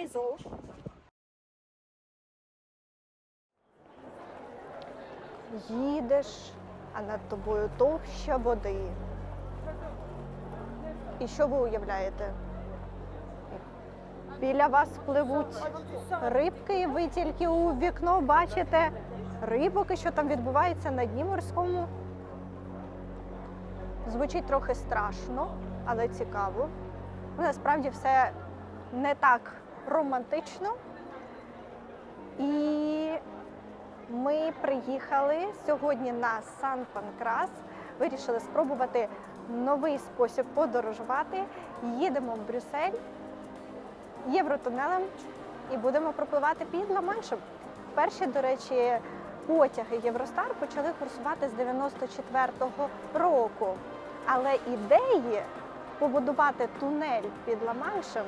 внизу. Їдеш, а над тобою товща води. І що ви уявляєте? Біля вас пливуть рибки, і ви тільки у вікно бачите рибок, що там відбувається на дні морському. Звучить трохи страшно, але цікаво. Ну, Насправді все не так романтично. І ми приїхали сьогодні на Сан Панкрас. Вирішили спробувати новий спосіб подорожувати. Їдемо в Брюссель євротунелем і будемо пропливати під Ла-Маншем. Перші, до речі, потяги Євростар почали курсувати з 94-го року. Але ідеї побудувати тунель під Ла-Маншем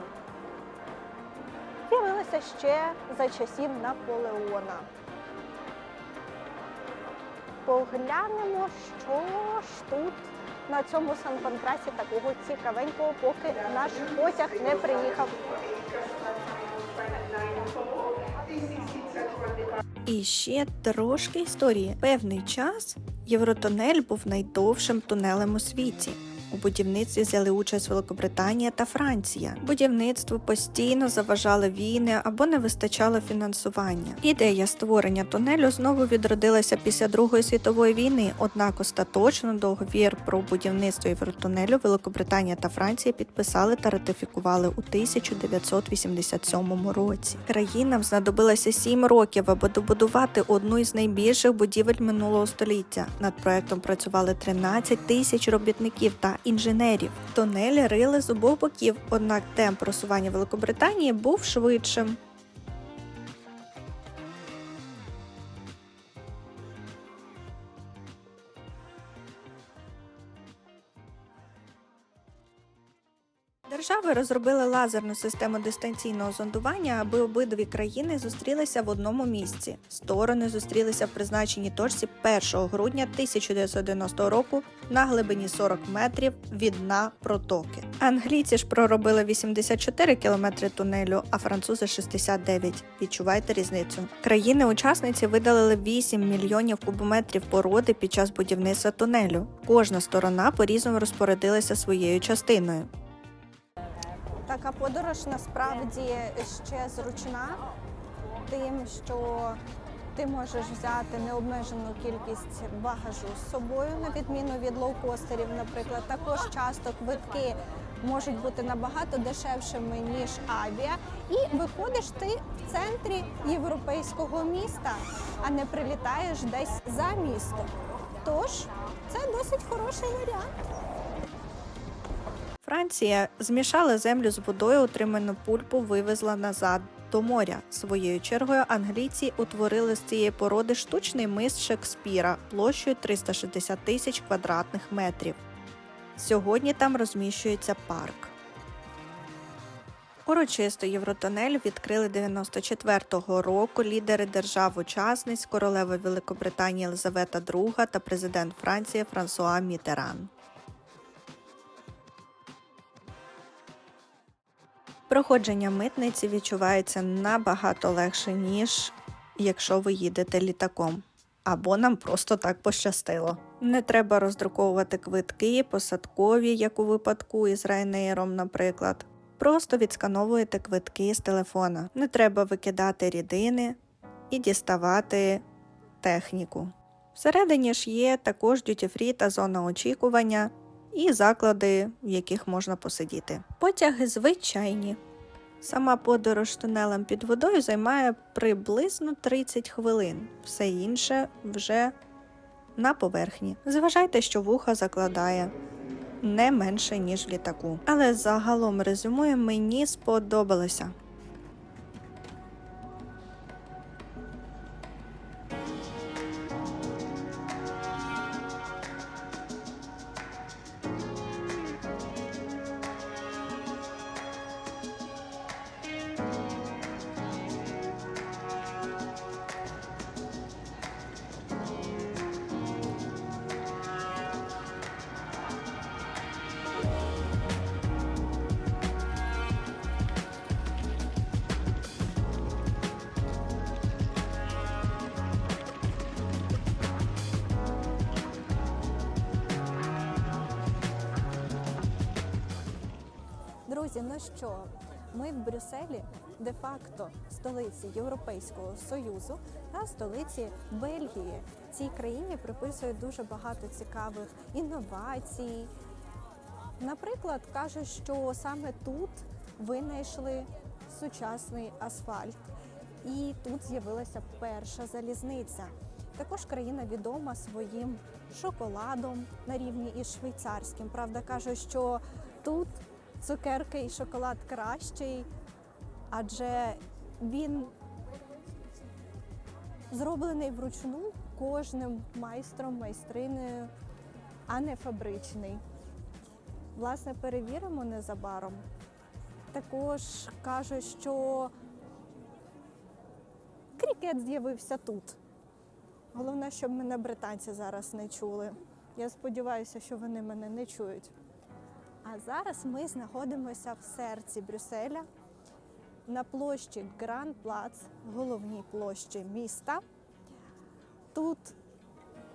з'явилися ще за часів Наполеона. Поглянемо, що ж тут на цьому Сан-Панкрасі такого цікавенького, поки наш потяг не приїхав. І ще трошки історії. Певний час Євротунель був найдовшим тунелем у світі. У будівництві взяли участь Великобританія та Франція. Будівництву постійно заважали війни або не вистачало фінансування. Ідея створення тунелю знову відродилася після Другої світової війни. Однак остаточно договір про будівництво Євротунелю Великобританія та Франція підписали та ратифікували у 1987 році. Країнам знадобилося сім років, аби добудувати одну із найбільших будівель минулого століття. Над проектом працювали 13 тисяч робітників та інженерів. Тонелі рили з обох боків, однак темп просування Великобританії був швидшим. Розробили лазерну систему дистанційного зондування, аби обидві країни зустрілися в одному місці. Сторони зустрілися в призначеній точці 1 грудня 1990 року на глибині 40 метрів від дна протоки. Англійці ж проробили 84 кілометри тунелю, а французи 69. Відчувайте різницю. Країни-учасниці видалили 8 мільйонів кубометрів породи під час будівництва тунелю. Кожна сторона по-різному розпорядилася своєю частиною. Така подорож насправді ще зручна тим, що ти можеш взяти необмежену кількість багажу з собою, на відміну від лоукостерів, наприклад. Також часто квитки можуть бути набагато дешевшими, ніж авіа. І виходиш ти в центрі європейського міста, а не прилітаєш десь за місто. Тож це досить хороший варіант. Франція змішала землю з водою, отриману пульпу вивезла назад до моря. Своєю чергою англійці утворили з цієї породи штучний мис Шекспіра площею 360 тисяч квадратних метрів. Сьогодні там розміщується парк. Урочисто Євротунель відкрили 94-го року лідери держав-учасниць королева Великобританії Єлизавета II та президент Франції Франсуа Мітеран. Проходження митниці відчувається набагато легше, ніж якщо ви їдете літаком. Або нам просто так пощастило. Не треба роздруковувати квитки, посадкові, як у випадку із Райнейром, наприклад. Просто відскановуєте квитки з телефона. Не треба викидати рідини і діставати техніку. Всередині ж є також дютіфрі та зона очікування, і заклади, в яких можна посидіти. Потяги звичайні. Сама подорож тунелем під водою займає приблизно 30 хвилин, все інше вже на поверхні. Зважайте, що вуха закладає не менше, ніж в літаку. Але загалом резюмую, мені сподобалося. Друзі, ну що, ми в Брюсселі де-факто столиці Європейського Союзу та столиці Бельгії. Цій країні приписують дуже багато цікавих інновацій. Наприклад, кажуть, що саме тут винайшли сучасний асфальт, і тут з'явилася перша залізниця. Також країна відома своїм шоколадом на рівні із швейцарським. Правда, кажуть, що тут цукерки і шоколад кращий, адже він зроблений вручну кожним майстром, майстринею, а не фабричний. Власне, перевіримо незабаром. Також кажуть, що крікет з'явився тут. Головне, щоб мене британці зараз не чули. Я сподіваюся, що вони мене не чують. Зараз ми знаходимося в серці Брюсселя на площі Гранд Плац, головній площі міста. Тут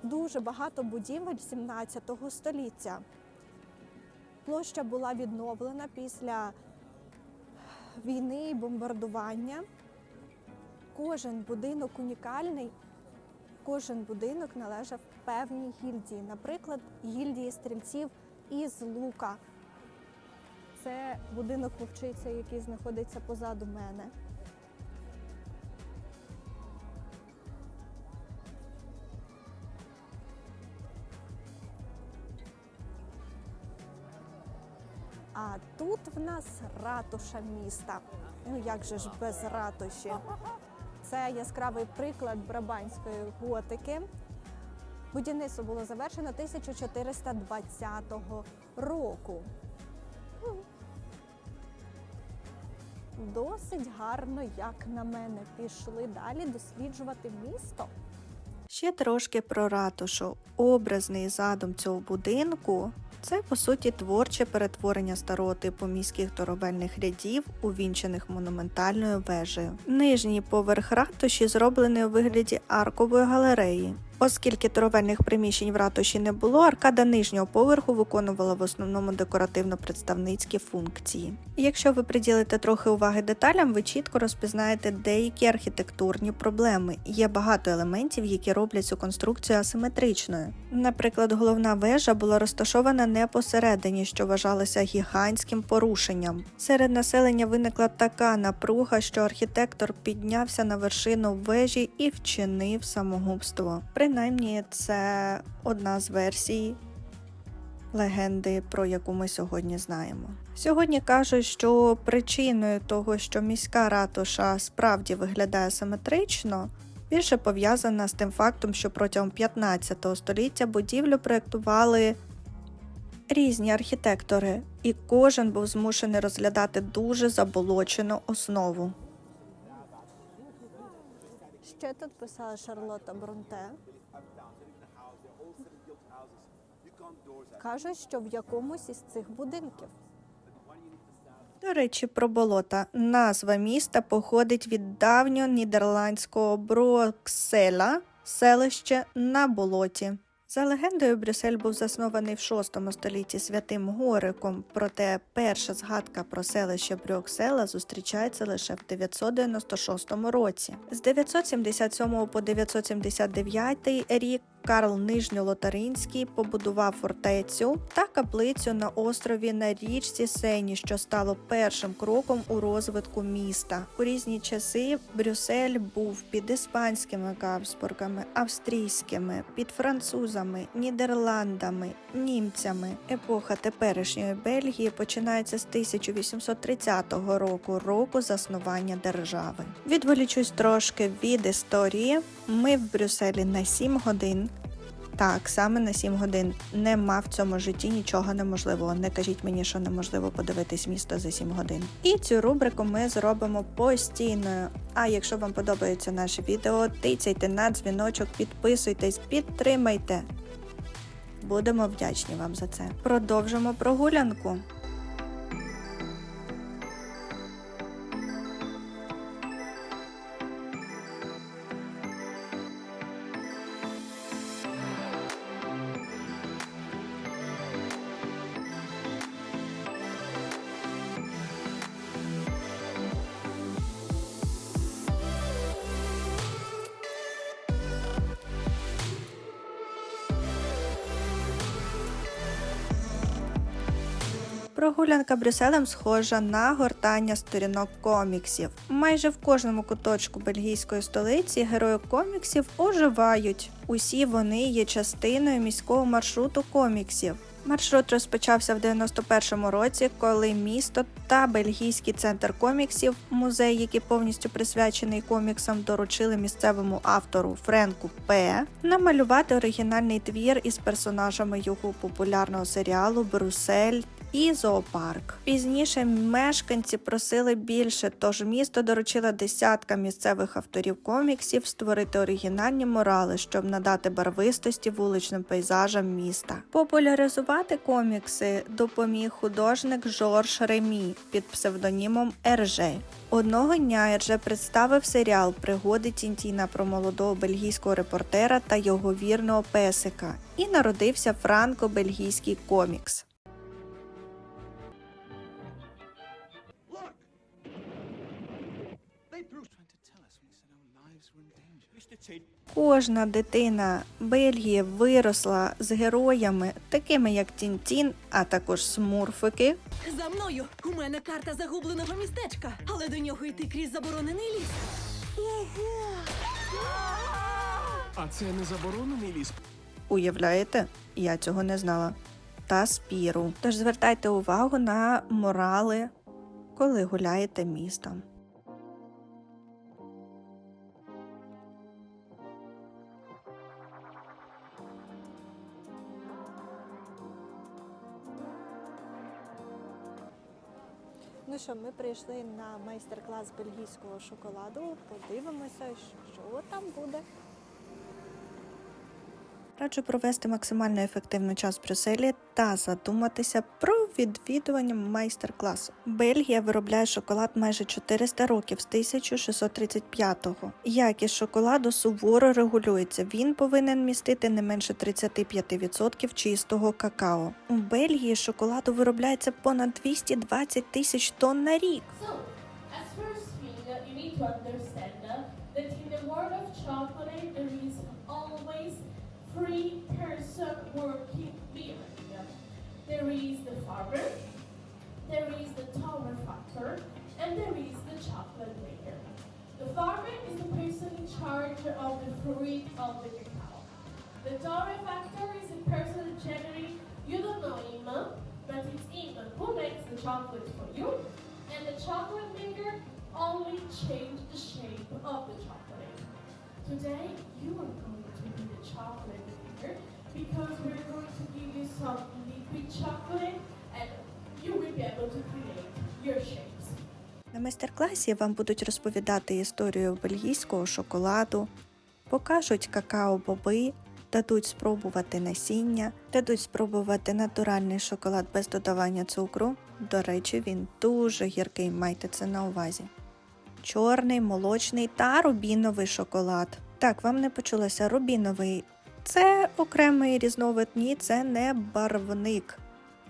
дуже багато будівель 17 століття. Площа була відновлена після війни і бомбардування. Кожен будинок унікальний, кожен будинок належав певній гільдії. Наприклад, гільдії стрільців із лука. Це будинок вовчиця, який знаходиться позаду мене. А тут в нас ратуша міста. Ну як же ж без ратуші? Це яскравий приклад брабанської готики. Будівництво було завершено 1420 року. Досить гарно, як на мене, пішли далі досліджувати місто. Ще трошки про ратушу. Образний задум цього будинку це по суті творче перетворення старого типу міських торговельних рядів, увінчених монументальною вежею. Нижній поверх ратуші зроблений у вигляді аркової галереї. Оскільки торговельних приміщень в ратуші не було, аркада нижнього поверху виконувала в основному декоративно-представницькі функції. Якщо ви приділите трохи уваги деталям, ви чітко розпізнаєте деякі архітектурні проблеми. Є багато елементів, які роблять цю конструкцію асиметричною. Наприклад, головна вежа була розташована не посередині, що вважалося гігантським порушенням. Серед населення виникла така напруга, що архітектор піднявся на вершину вежі і вчинив самогубство. Принаймні, це одна з версій легенди, про яку ми сьогодні знаємо. Сьогодні кажуть, що причиною того, що міська ратуша справді виглядає симетрично, більше пов'язана з тим фактом, що протягом 15 століття будівлю проєктували різні архітектори, і кожен був змушений розглядати дуже заболочену основу. Ще тут писала Шарлотта Бронте. Кажуть, що в якомусь із цих будинків. До речі, про болота. Назва міста походить від давнього нідерландського Брокселя, селище на болоті. За легендою, Брюссель був заснований в VI столітті святим Гориком, проте перша згадка про селище Брюксела зустрічається лише в 996 році. З 977 по 979 рік Карл Нижньолотаринський побудував фортецю та каплицю на острові на річці Сені, що стало першим кроком у розвитку міста. У різні часи Брюссель був під іспанськими Габсбургами, австрійськими, під французами, Нідерландами, німцями. Епоха теперішньої Бельгії починається з 1830 року, року заснування держави. Відволічусь трошки від історії. Ми в Брюсселі на 7 годин. Так, саме на 7 годин. Нема в цьому житті нічого неможливого. Не кажіть мені, що неможливо подивитись місто за 7 годин. І цю рубрику ми зробимо постійною. А якщо вам подобається наше відео, тицяйте на дзвіночок, підписуйтесь, підтримайте. Будемо вдячні вам за це. Продовжимо прогулянку. Прогулянка Брюсселем схожа на гортання сторінок коміксів. Майже в кожному куточку бельгійської столиці герої коміксів оживають. Усі вони є частиною міського маршруту коміксів. Маршрут розпочався в 91-му році, коли місто та бельгійський центр коміксів, музей, який повністю присвячений коміксам, доручили місцевому автору Френку П. намалювати оригінальний твір із персонажами його популярного серіалу Брюссель і зоопарк. Пізніше мешканці просили більше, тож місто доручило десяткам місцевих авторів коміксів створити оригінальні морали, щоб надати барвистості вуличним пейзажам міста. Популяризувати комікси допоміг художник Жорж Ремі під псевдонімом Ерже. Одного дня Ерже представив серіал Пригоди Тінтіна про молодого бельгійського репортера та його вірного песика, і народився франко-бельгійський комікс. Кожна дитина Бельгії виросла з героями, такими як Тінтін, а також смурфики, За мною у мене карта загубленого містечка, але до нього йти крізь заборонений ліс. Ого! А це не заборонений ліс. Уявляєте, я цього не знала. Та спіру. Тож звертайте увагу на морали, коли гуляєте містом. Ну що, ми прийшли на майстер-клас бельгійського шоколаду. Подивимося, що там буде. Раджу провести максимально ефективний час в Брюсселі та задуматися про відвідування майстер-класу. Бельгія виробляє шоколад майже 400 років з 1635-го. Якість шоколаду суворо регулюється. Він повинен містити не менше 35% чистого какао. У Бельгії шоколаду виробляється понад 220 тисяч тонн на рік. Three person working behind. There is the farmer, there is the tower factor, and there is the chocolate maker. The farmer is the person in charge of the fruit of the cacao. The tower factor is the person generally you don't know him, but it's him who makes the chocolate for you. And the chocolate maker only change the shape of the chocolate. Today you are going to be the chocolate maker because we're going to give you some liquid chocolate and you will be able to create your shapes. На майстер-класі вам будуть розповідати історію бельгійського шоколаду, покажуть какао-боби, дадуть спробувати насіння, дадуть спробувати натуральний шоколад без додавання цукру. До речі, він дуже гіркий, майте це на увазі. Чорний, молочний та рубіновий шоколад. Так, вам не почулося рубіновий. Це окремий різновид, ні, це не барвник.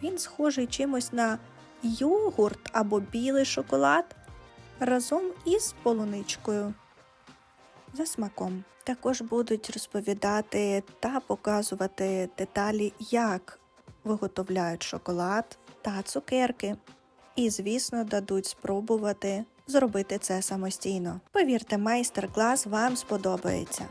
Він схожий чимось на йогурт або білий шоколад разом із полуничкою. За смаком. Також будуть розповідати та показувати деталі, як виготовляють шоколад та цукерки. І, звісно, дадуть спробувати зробити це самостійно. Повірте, майстер-клас вам сподобається.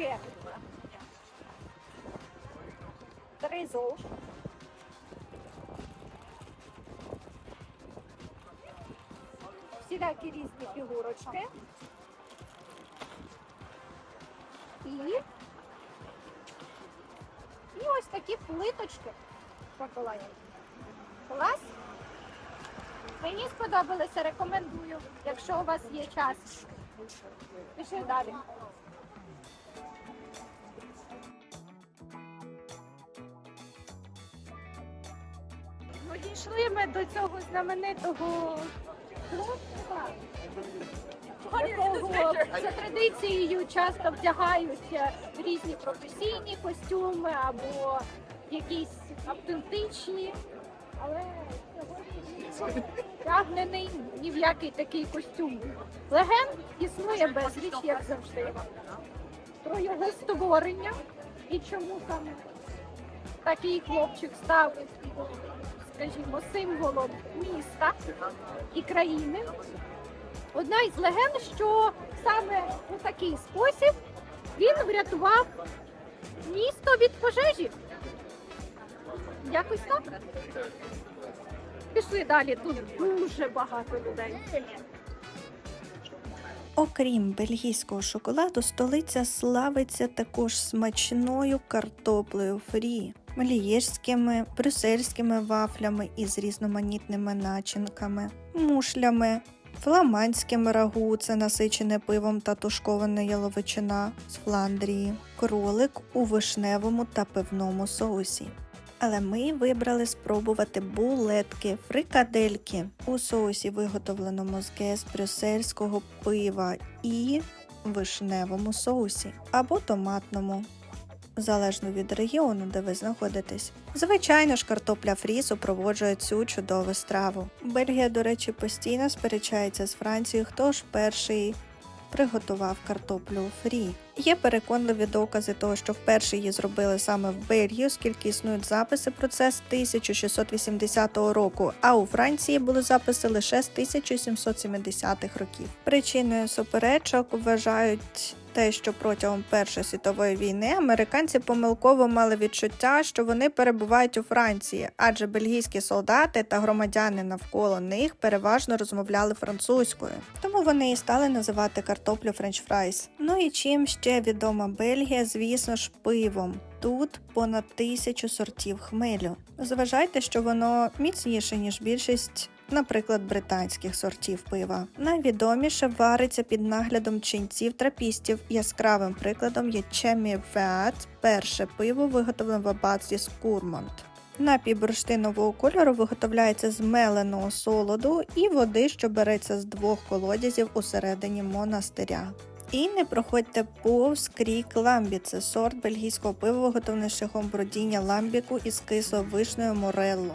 Ще? Тризол. Всілякі різні фігурочки. І, і ось такі плиточки шоколадні. Клас? Мені сподобалося, рекомендую, якщо у вас є час. Пішли далі. Ну, дійшли ми до цього знаменитого хлопця, за традицією часто вдягають е, різні професійні костюми або якісь автентичні. Але сьогодні він вдягнений ні в який такий костюм. Легенд існує безліч, як завжди. Про його створення і чому саме такий хлопчик став, скажімо, символом міста і країни. Одна із легенд, що саме у такий спосіб він врятував місто від пожежі. Якось так. Пішли далі. Тут дуже багато людей. Окрім бельгійського шоколаду, столиця славиться також смачною картоплею фрі, лієжськими, брюссельськими вафлями із різноманітними начинками, мушлями, фламандським рагу це насичене пивом та тушкована яловичина з Фландрії, кролик у вишневому та пивному соусі. Але ми вибрали спробувати булетки, фрикадельки у соусі, виготовленому з гес брюссельського пива і вишневому соусі або томатному, залежно від регіону, де ви знаходитесь. Звичайно ж, картопля фрі супроводжує цю чудову страву. Бельгія, до речі, постійно сперечається з Францією, хто ж перший приготував картоплю фрі. Є переконливі докази того, що вперше її зробили саме в Бельгії, оскільки існують записи про це з 1680 року, а у Франції були записи лише з 1770-х років. Причиною суперечок вважають те, що протягом Першої світової війни американці помилково мали відчуття, що вони перебувають у Франції, адже бельгійські солдати та громадяни навколо них переважно розмовляли французькою. Тому вони і стали називати картоплю френч фрайс. Ну і чим ще відома Бельгія, звісно ж, пивом. Тут понад тисячу сортів хмелю. Зважайте, що воно міцніше, ніж більшість наприклад, британських сортів пива. Найвідоміше вариться під наглядом ченців трапістів. Яскравим прикладом є Чемі Веат, перше пиво виготовлене в аббатстві Скурмонт. Напій бурштинового кольору виготовляється з меленого солоду і води, що береться з двох колодязів усередині монастиря. І не проходьте повз крік ламбі. Це сорт бельгійського пива, виготовлений шляхом бродіння ламбіку із кисло-вишнею морелло.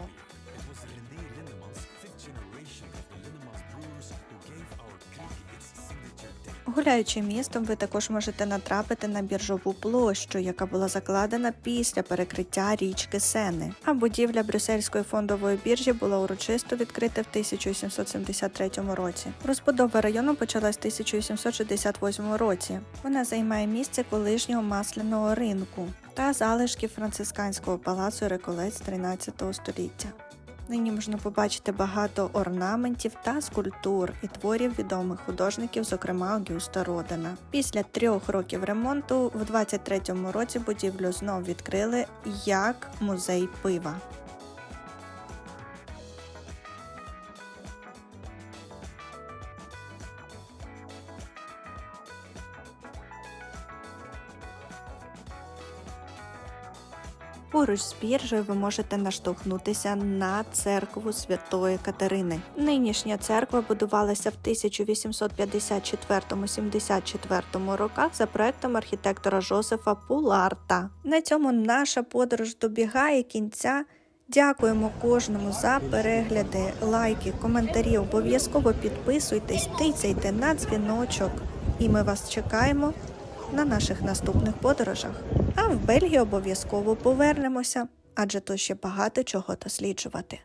Гуляючи містом, ви також можете натрапити на біржову площу, яка була закладена після перекриття річки Сени. А будівля Брюссельської фондової біржі була урочисто відкрита в 1773 році. Розбудова району почалась в 1868 році. Вона займає місце колишнього масляного ринку та залишки францисканського палацу Реколець 13 століття. Нині можна побачити багато орнаментів та скульптур і творів відомих художників, зокрема Огюста Родена. Після трьох років ремонту в 23-му році будівлю знов відкрили як музей пива. Поруч з біржею ви можете наштовхнутися на церкву Святої Катерини. Нинішня церква будувалася в 1854-74 роках за проектом архітектора Жозефа Пуларта. На цьому наша подорож добігає кінця. Дякуємо кожному за перегляди, лайки, коментарі. Обов'язково підписуйтесь, тицяйте на дзвіночок, і ми вас чекаємо на наших наступних подорожах. А в Бельгію обов'язково повернемося, адже тут ще багато чого досліджувати.